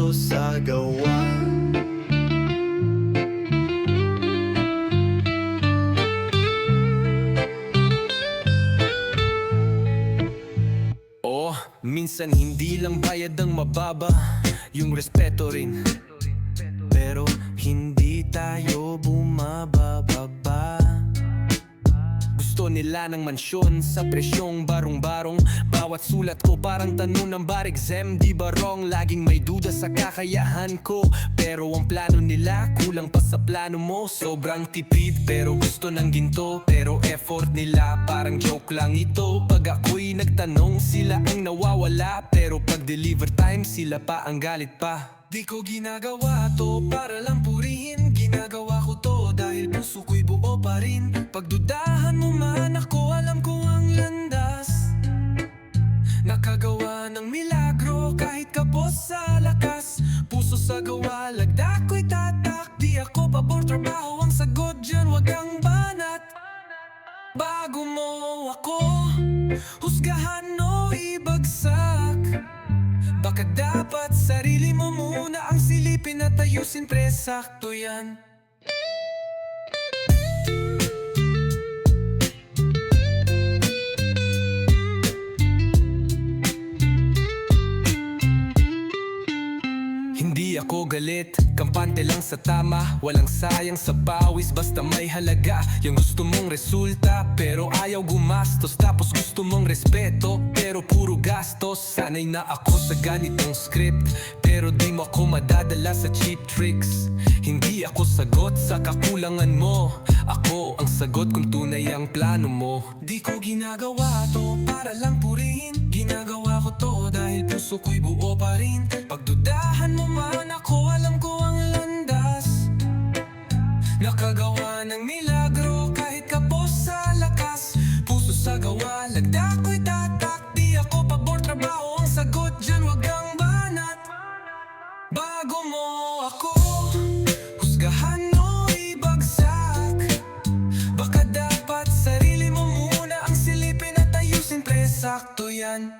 puso sa gawa Oh, minsan hindi lang bayad ang mababa Yung respeto rin. Pero hindi tayo bumababa Gusto nila ng mansyon sa presyong barong-barong bawat sulat ko. Parang tanong ng bar exam Di ba wrong? Laging may duda sa kakayahan ko. Pero ang plano nila kulang pa sa plano mo. Sobrang tipid pero gusto ng ginto. Pero effort nila parang joke lang ito. Pag ako'y nagtanong sila ang nawawala. Pero pag deliver time sila pa ang galit pa. Di ko ginagawa to para lang purihin. Ginagawa ko to dahil puso ko'y buo pa rin. Pagdudahan mo man ako alam sa lakas. Puso sa gawa, lagda ko'y tatak. Di ako pabor trabaho ang sagot dyan, wag kang banat. Bago mo ako husgahan o ibagsak Baka dapat sarili mo muna ang silipin at ayusin pre sakto yan Hindi ako galit, kampante lang sa tama. Walang sayang sa pawis, basta may halaga. Yung gusto mong resulta, pero ayaw gumastos. Tapos gusto mong respeto, pero puro gastos. Sanay na ako sa ganitong script Pero di mo ako madadala sa cheap tricks hindi ako sagot sa kakulangan mo. Ako ang sagot kung tunay ang plano mo. Di ko ginagawa to para lang purihin. Ginagawa ko to dahil puso ko'y buo pa rin. Pagdudahan mo man ako alam ko ang landas. Nakagawa ng milagro kahit kapos sa lakas. Puso sa gawa lagdako sakto yan.